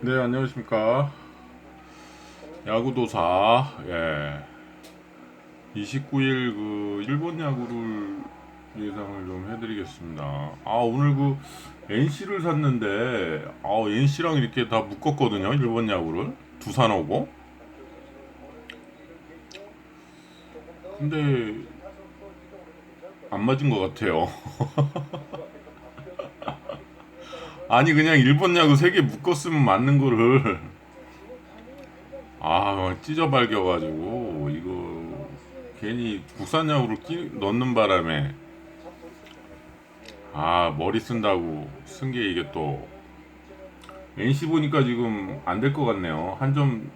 네, 안녕하십니까. 야구도사, 예. 29일 그 일본 야구를 예상을 좀 해드리겠습니다. 아, 오늘 그 NC를 샀는데, 아, NC랑 이렇게 다 묶었거든요. 일본 야구를. 두산 오고. 근데, 안 맞은 것 같아요. 아니 그냥 일본 야구 세 개 묶었으면 맞는 거를. 아 찢어 발겨가지고 이거 괜히 국산 야구를 끼, 넣는 바람에. 아 머리 쓴다고 쓴 게 이게 또. NC 보니까 지금 안 될 것 같네요. 한 점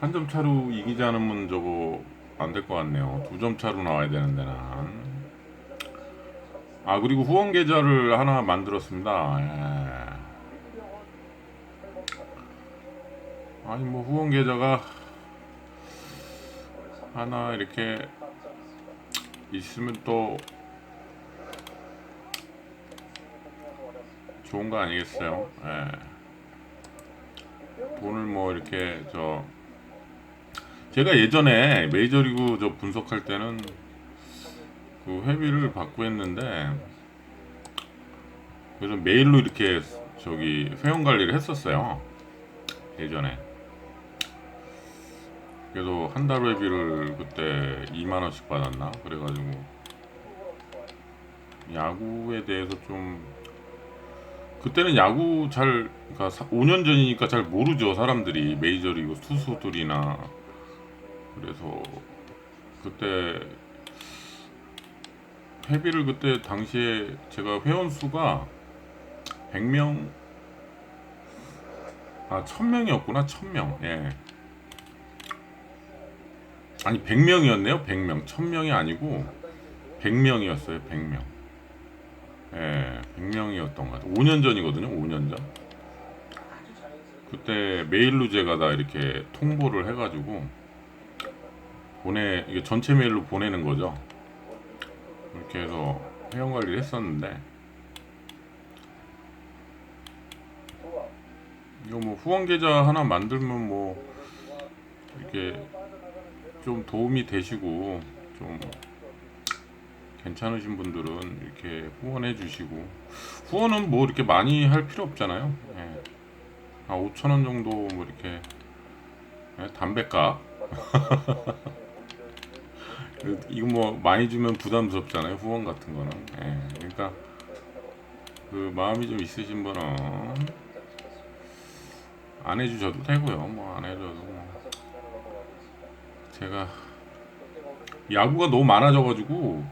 한 점 차로 이기지 않으면 저거 안 될 것 같네요. 두 점 차로 나와야 되는데 난 아 그리고 후원 계좌를 하나 만들었습니다. 예. 아니 뭐 후원 계좌가 하나 이렇게 있으면 또 좋은 거 아니겠어요? 예. 돈을 뭐 이렇게 저 제가 예전에 메이저리그 저 분석할 때는 그 회비를 받고 했는데 그래서 메일로 이렇게 저기 회원 관리를 했었어요. 예전에. 그래서 한 달 회비를 그때 2만 원씩 받았나? 그래가지고 야구에 대해서 좀 그때는 야구 잘 그러니까 5년 전이니까 잘 모르죠 사람들이. 메이저리그 투수들이나. 그래서 그때 회비를 그때 당시에 제가 회원 수가 100명 아 1000명이었구나 1000명. 예. 아니 100명이었네요 100명. 1000명이 아니고 100명이었어요 100명. 예 100명이었던 것 같아요. 5년 전이거든요 5년 전. 그때 메일로 제가 다 이렇게 통보를 해가지고 보내 이게 전체 메일로 보내는 거죠 이렇게 해서 회원 관리를 했었는데 이거 뭐 후원 계좌 하나 만들면 뭐 이렇게 좀 도움이 되시고 좀 괜찮으신 분들은 이렇게 후원해 주시고 후원은 뭐 이렇게 많이 할 필요 없잖아요. 예. 한 5천 원 정도 뭐 이렇게 예, 담배값 그, 이거 뭐 많이 주면 부담스럽잖아요 후원 같은 거는. 예, 그러니까 그 마음이 좀 있으신 분은 안 해주셔도 되고요. 뭐 안 해줘도 뭐. 제가 야구가 너무 많아져 가지고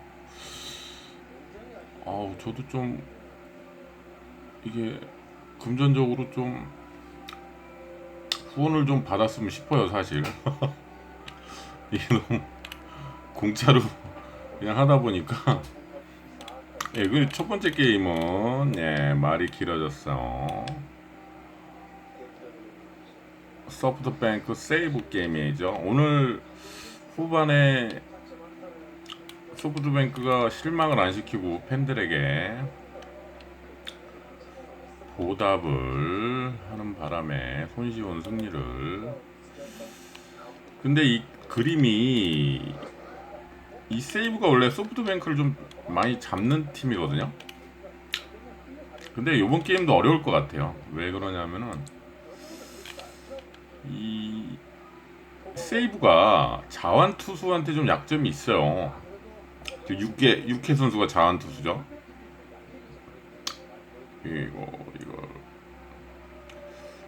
아우 저도 좀 이게 금전적으로 좀 후원을 좀 받았으면 싶어요 사실. 이게 너무 공짜로 그냥 하다 보니까 예, 그 첫 번째 게임은 예, 말이 길어졌어. 소프트뱅크 세이브 게임이죠. 오늘 후반에 소프트뱅크가 실망을 안 시키고 팬들에게 보답을 하는 바람에 손쉬운 승리를 근데 이 그림이 이 세이브가 원래 소프트뱅크를 좀 많이 잡는 팀이거든요. 근데 이번 게임도 어려울 것 같아요. 왜 그러냐면은 이 세이브가 자완 투수한테 좀 약점이 있어요. 그 육계 육회 선수가 자완 투수죠. 이거 이거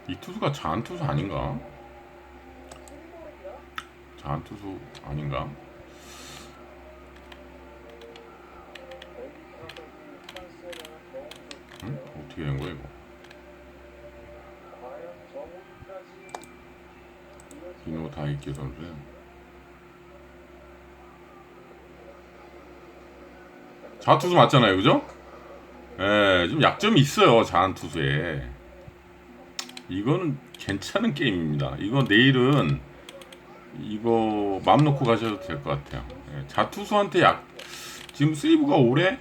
이 투수가 자완 투수 아닌가? 자완 투수 아닌가? 응? 어떻게 된 거야 이거? 이노 다이키 선수야. 자투수 맞잖아요, 그죠? 예, 좀 약점이 있어요, 자한투수에. 이거는 괜찮은 게임입니다. 이거 내일은 이거 마음 놓고 가셔도 될 것 같아요. 예, 자투수한테 약 지금 세이브가 올해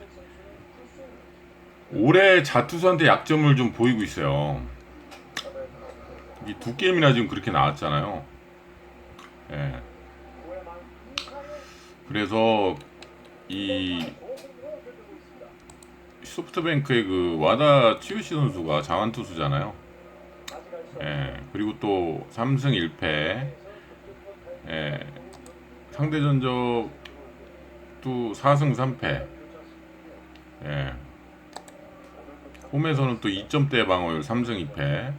올해 자투수한테 약점을 좀 보이고 있어요. 이두 게임이나 지금 그렇게 나왔잖아요. 예. 그래서 이 소프트뱅크의 그 와다 치유시 선수가 장안 투수잖아요. 예. 그리고 또 3승 1패. 예. 상대 전적도 4승 3패. 예. 홈에서는 또 2점대 방어율 3승 2패.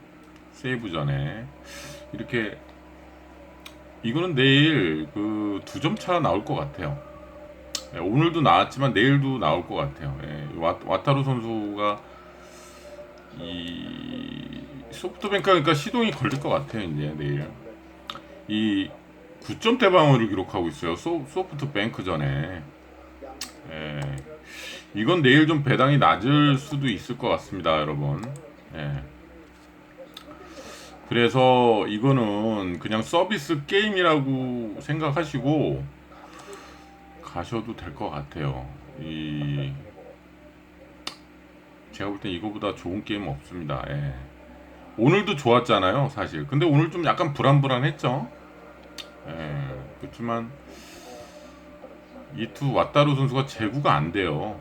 세이브 전에 이렇게 이거는 내일 그 두 점차 나올 것 같아요. 예, 오늘도 나왔지만 내일도 나올 것 같아요. 예, 와, 와타루 선수가 이 소프트뱅크 그러니까 시동이 걸릴 것 같아요. 이제 내일 이 9점대 방어를 기록하고 있어요. 소, 소프트뱅크 전에 예, 이건 내일 좀 배당이 낮을 수도 있을 것 같습니다, 여러분. 예. 그래서 이거는 그냥 서비스 게임이라고 생각하시고 가셔도 될 것 같아요. 이 제가 볼 땐 이거보다 좋은 게임 없습니다. 예. 오늘도 좋았잖아요, 사실. 근데 오늘 좀 약간 불안불안했죠. 예. 그렇지만 이투 왓다루 선수가 제구가 안 돼요.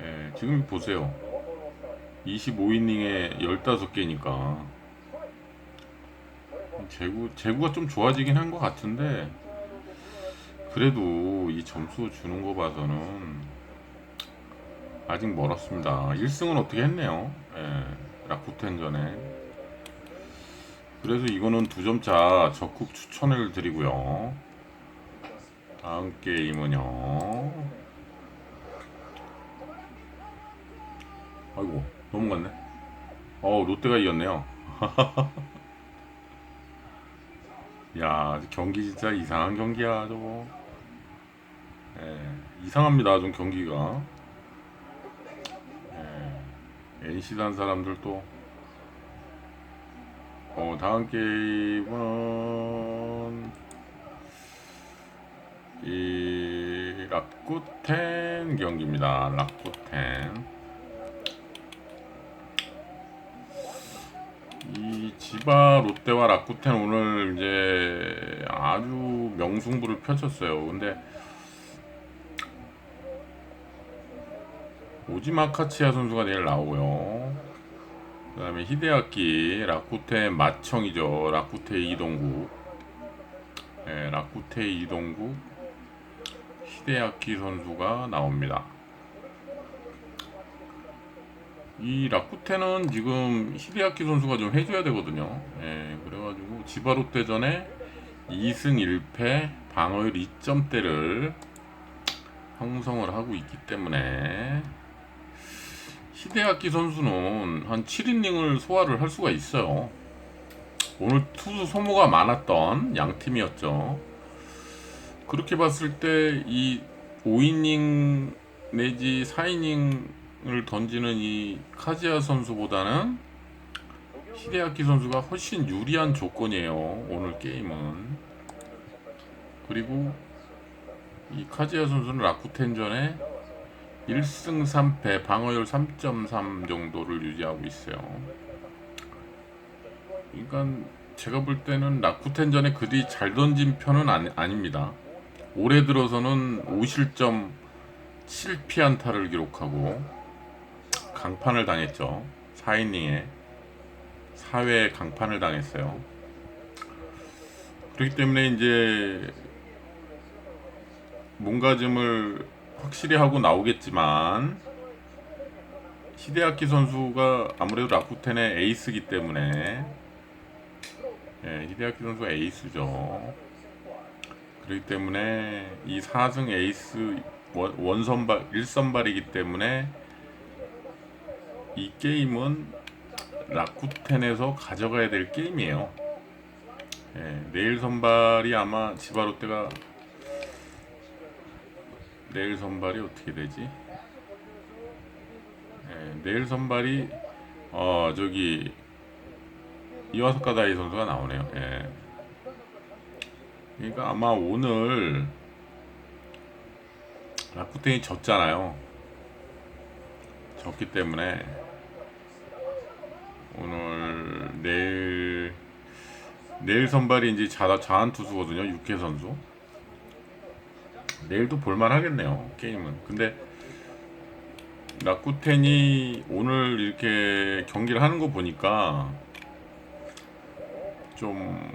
예, 지금 보세요. 25이닝에 15개니까 제구 제구가 좀 좋아지긴 한 것 같은데 그래도 이 점수 주는 거 봐서는 아직 멀었습니다. 1승은 어떻게 했네요. 예, 라쿠텐전에 그래서 이거는 두 점차 적극 추천을 드리고요. 다음 게임은요. 아이고 넘어갔네. 어 롯데가 이겼네요. 야 경기 진짜 이상한 경기야 저거. 예, 이상합니다 좀 경기가. 예, NC 단 사람들도. 어 다음 게임은 이 라쿠텐 경기입니다. 라쿠텐. 이 지바 롯데와 라쿠텐 오늘 이제 아주 명승부를 펼쳤어요. 근데 오지마카치야 선수가 내일 나오고요. 그 다음에 히데아키 라쿠텐 마청이죠. 라쿠텐 이동국. 예, 라쿠텐 이동국 히데아키 선수가 나옵니다. 이 라쿠텐은 지금 히데아키 선수가 좀 해줘야 되거든요. 예, 그래가지고 지바롯데전에 2승 1패 방어율 2점대를 형성을 하고 있기 때문에 히데아키 선수는 한 7이닝을 소화를 할 수가 있어요. 오늘 투수 소모가 많았던 양 팀이었죠. 그렇게 봤을 때 이 5이닝 내지 4이닝 을 던지는 이 카지아 선수보다는 히데아키 선수가 훨씬 유리한 조건이에요. 오늘 게임은. 그리고 이 카지아 선수는 라쿠텐전에 1승 3패 방어율 3.3 정도를 유지하고 있어요. 그러니까 제가 볼 때는 라쿠텐전에 그리 잘 던진 편은 아니, 아닙니다. 올해 들어서는 5실점 7피안타를 기록하고 강판을 당했죠. 4이닝에 4회 강판을 당했어요. 그렇기 때문에 이제 뭔가즘을 확실히 하고 나오겠지만 히데아키 선수가 아무래도 라쿠텐의 에이스기 때문에 예, 히데아키 선수가 에이스죠. 그렇기 때문에 이 4승 에이스 원, 원선발 1선발이기 때문에 이 게임은 라쿠텐에서 가져가야 될 게임이에요. 예, 내일 선발이 아마 지바롯데가 내일 선발이 어떻게 되지? 예, 내일 선발이 어 저기 이와사카 다이 선수가 나오네요. 예. 그러니까 아마 오늘 라쿠텐이 졌잖아요. 졌기 때문에 내일 내일 선발이 이제 자, 자한 투수거든요. 육회 선수. 내일도 볼만 하겠네요. 게임은. 근데 라쿠텐이 오늘 이렇게 경기를 하는 거 보니까 좀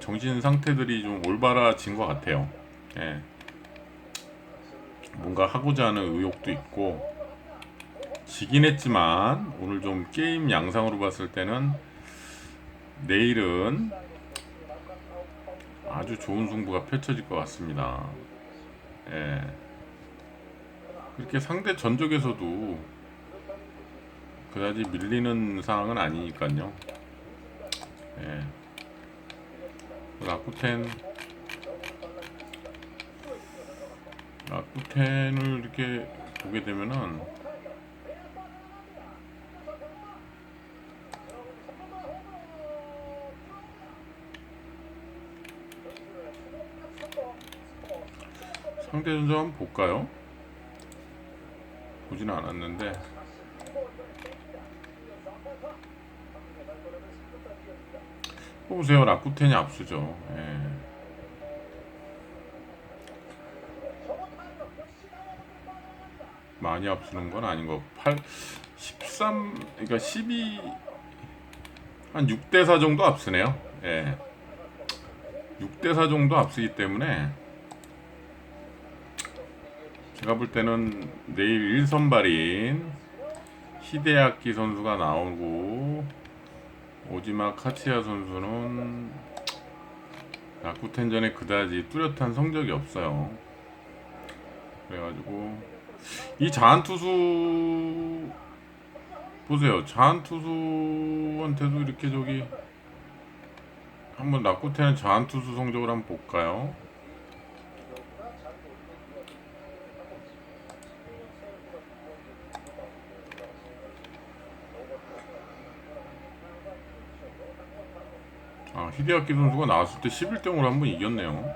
정신 상태들이 좀 올바라진 것 같아요. 예. 뭔가 하고자 하는 의욕도 있고 지긴 했지만 오늘 좀 게임 양상으로 봤을 때는 내일은 아주 좋은 승부가 펼쳐질 것 같습니다. 예. 그렇게 상대 전적에서도 그다지 밀리는 상황은 아니니까요. 예. 라쿠텐 라쿠텐을 이렇게 보게 되면은 상대 전적 한번 볼까요? 보지는 않았는데 보세요 라쿠텐이 앞서죠 예. 많이 앞서는 건 아닌 거 8, 13 그러니까 12 한 6대4 정도 앞서네요 예. 6대4 정도 앞서기 때문에 제가 볼 때는 내일 1선발인 히데아키 선수가 나오고 오지마 카치야 선수는 라쿠텐전에 그다지 뚜렷한 성적이 없어요. 그래가지고 이 자한 투수 보세요. 자한 투수한테도 이렇게 저기 한번 라쿠텐의 자한 투수 성적을 한번 볼까요? 아, 히데아키 선수가 나왔을 때 11대 0으로 한 번 이겼네요.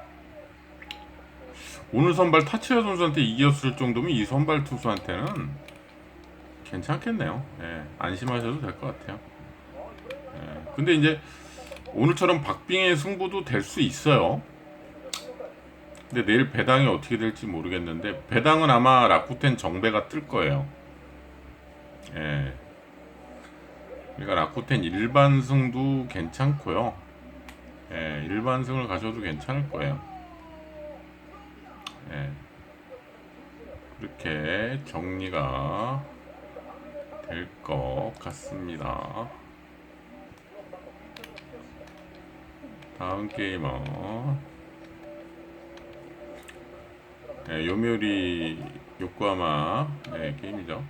오늘 선발 타치야 선수한테 이겼을 정도면 이 선발 투수한테는 괜찮겠네요. 예, 안심하셔도 될 것 같아요. 예, 근데 이제 오늘처럼 박빙의 승부도 될 수 있어요. 근데 내일 배당이 어떻게 될지 모르겠는데 배당은 아마 라쿠텐 정배가 뜰 거예요. 예. 그러니까 라쿠텐 일반 승도 괜찮고요. 예, 일반승을 가셔도 괜찮을 거예요. 예. 그렇게 정리가 될 것 같습니다. 다음 게이머 예, 요미우리 요코하마 예, 게임이죠.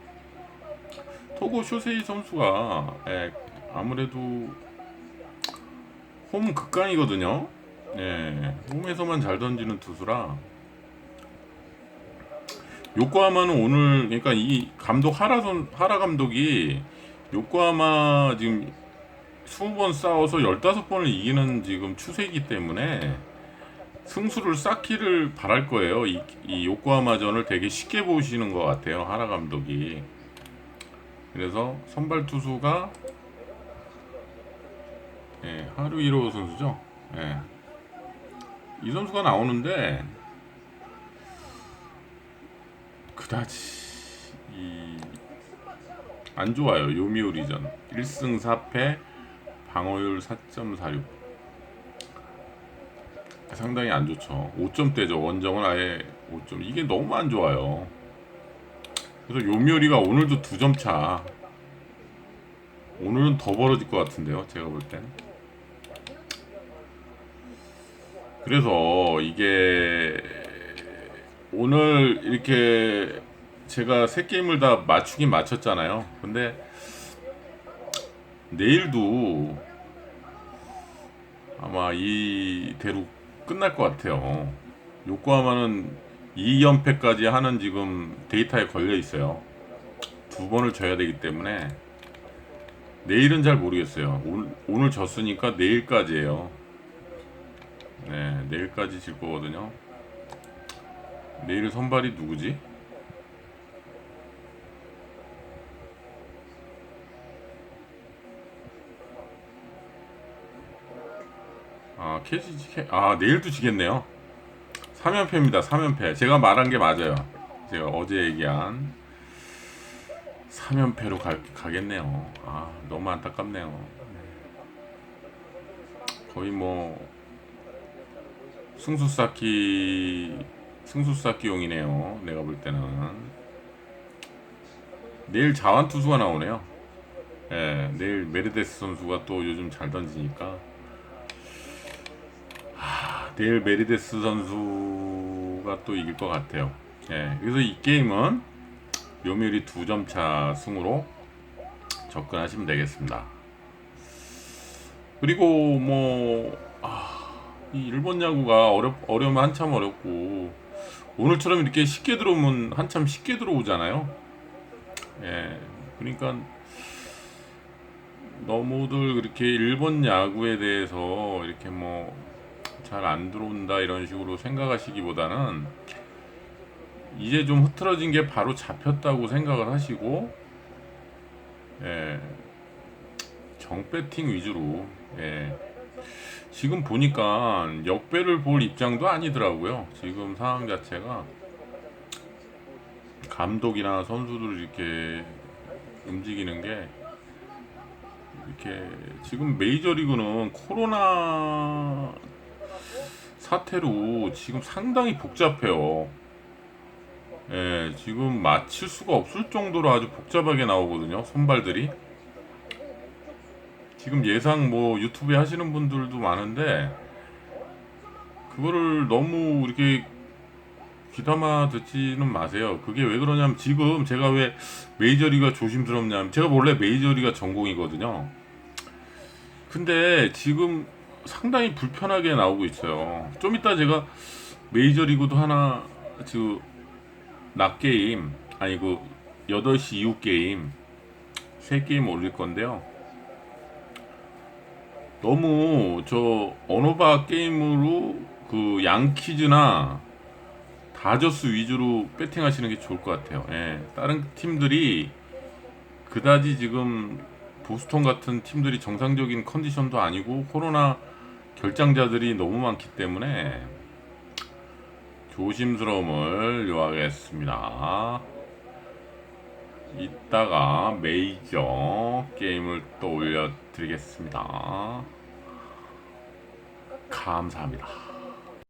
토고 쇼세이 선수가 예, 아무래도 홈 극강이거든요. 예, 홈에서만 잘 던지는 투수라 요코하마는 오늘 그러니까 이 감독 하라 선 하라 감독이 요코하마 지금 20번 싸워서 15번을 이기는 지금 추세이기 때문에 승수를 쌓기를 바랄 거예요. 이, 이 요코하마전을 되게 쉽게 보시는 것 같아요. 하라 감독이. 그래서 선발 투수가 예, 하루이로 선수죠. 예. 이 선수가 나오는데 그다지 이 안 좋아요. 요미우리전 1승 4패 방어율 4.46 상당히 안 좋죠. 5점대죠. 원정은 아예 5점. 이게 너무 안 좋아요. 그래서 요미우리가 오늘도 2점 차. 오늘은 더 벌어질 것 같은데요. 제가 볼 땐. 그래서 이게 오늘 이렇게 제가 세 게임을 다 맞추긴 맞췄잖아요. 근데 내일도 아마 이대로 끝날 것 같아요. 요코하마는 2연패까지 하는 지금 데이터에 걸려 있어요. 두 번을 져야 되기 때문에 내일은 잘 모르겠어요. 오늘, 오늘 졌으니까 내일까지예요. 네, 내일까지 질 거거든요. 내일 선발이 누구지? 아 캐시 캐... 아 내일도 지겠네요. 3연패입니다 3연패. 제가 말한 게 맞아요. 제가 어제 얘기한 3연패로 가, 가겠네요. 아 너무 안타깝네요. 거의 뭐 승수 쌓기 승수 쌓기용이네요 내가 볼 때는 내일 자완 투수가 나오네요 예, 내일 메르데스 선수가 또 요즘 잘 던지니까 하, 내일 메르데스 선수가 또 이길 것 같아요. 예, 그래서 이 게임은 요미우리 두 점 차 승으로 접근하시면 되겠습니다. 그리고 뭐 아, 이 일본 야구가 어렵 어려우면 한참 어렵고 오늘처럼 이렇게 쉽게 들어오면 한참 쉽게 들어오잖아요. 예, 그러니까 너무들 그렇게 일본 야구에 대해서 이렇게 뭐 잘 안 들어온다 이런 식으로 생각하시기보다는 이제 좀 흐트러진 게 바로 잡혔다고 생각을 하시고 예, 정배팅 위주로 예, 지금 보니까 역배를 볼 입장도 아니더라고요. 지금 상황 자체가 감독이나 선수들 이렇게 움직이는 게 이렇게 지금 메이저리그는 코로나 사태로 지금 상당히 복잡해요. 예, 지금 맞힐 수가 없을 정도로 아주 복잡하게 나오거든요. 선발들이. 지금 예상 뭐 유튜브에 하시는 분들도 많은데 그거를 너무 이렇게 귀담아 듣지는 마세요. 그게 왜 그러냐면 지금 제가 왜 메이저리가 조심스럽냐면 제가 원래 메이저리가 전공이거든요. 근데 지금 상당히 불편하게 나오고 있어요. 좀 이따 제가 메이저리그도 하나 그낮 게임 아니 그 8시 이후 게임 세 게임 올릴 건데요. 너무 저 언어바 게임으로 그 양키즈나 다저스 위주로 배팅하시는 게 좋을 것 같아요. 예. 다른 팀들이 그다지 지금 보스턴 같은 팀들이 정상적인 컨디션도 아니고 코로나 결장자들이 너무 많기 때문에 조심스러움을 요하겠습니다. 이따가 메이저 게임을 또 올려드리겠습니다. 감사합니다.